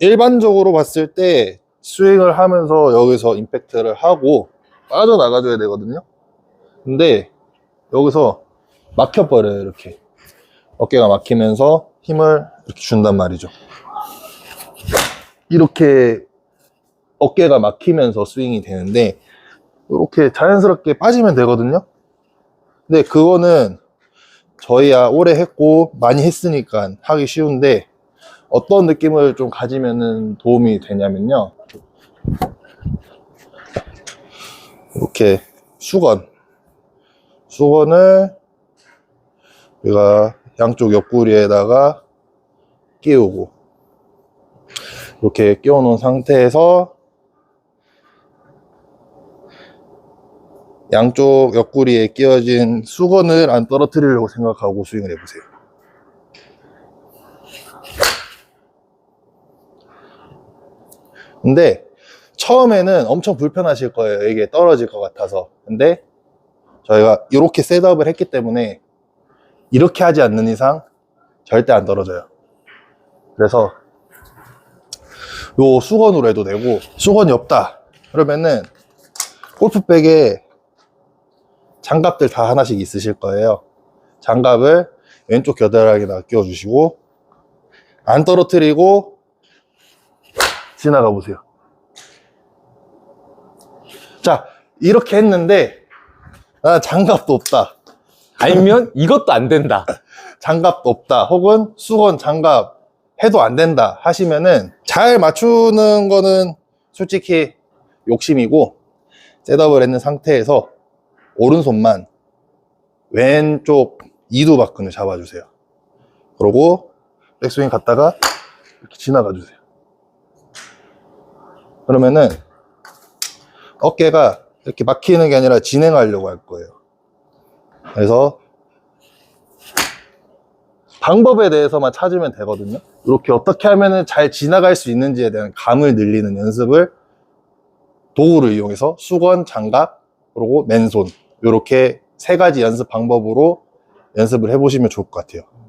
일반적으로 봤을 때 스윙을 하면서 여기서 임팩트를 하고 빠져나가줘야 되거든요. 근데 여기서 막혀버려요, 이렇게. 어깨가 막히면서 힘을 이렇게 준단 말이죠. 이렇게 어깨가 막히면서 스윙이 되는데, 이렇게 자연스럽게 빠지면 되거든요. 근데 그거는 저희야 오래 했고 많이 했으니까 하기 쉬운데 어떤 느낌을 좀 가지면은 도움이 되냐면요. 이렇게 수건. 수건을 우리가 양쪽 옆구리에다가 끼우고 이렇게 끼워 놓은 상태에서 양쪽 옆구리에 끼워진 수건을 안 떨어뜨리려고 생각하고 스윙을 해보세요. 근데 처음에는 엄청 불편하실 거예요. 이게 떨어질 것 같아서. 근데 저희가 이렇게 셋업을 했기 때문에 이렇게 하지 않는 이상 절대 안 떨어져요. 그래서 요 수건으로 해도 되고 수건이 없다. 그러면은 골프백에 장갑들 다 하나씩 있으실 거예요. 장갑을 왼쪽 겨드랑이에다 끼워주시고 안 떨어뜨리고 지나가 보세요. 자, 이렇게 했는데 아, 장갑도 없다. 알면 이것도 안 된다. 장갑도 없다. 혹은 수건 장갑 해도 안 된다 하시면은 잘 맞추는 거는 솔직히 욕심이고 셋업을 했는 상태에서 오른손만 왼쪽 이두박근을 잡아주세요. 그러고 백스윙 갔다가 이렇게 지나가 주세요. 그러면은 어깨가 이렇게 막히는 게 아니라 진행하려고 할 거예요. 그래서 방법에 대해서만 찾으면 되거든요. 이렇게 어떻게 하면 잘 지나갈 수 있는지에 대한 감을 늘리는 연습을 도구를 이용해서 수건, 장갑, 그리고 맨손 이렇게 세 가지 연습 방법으로 연습을 해보시면 좋을 것 같아요.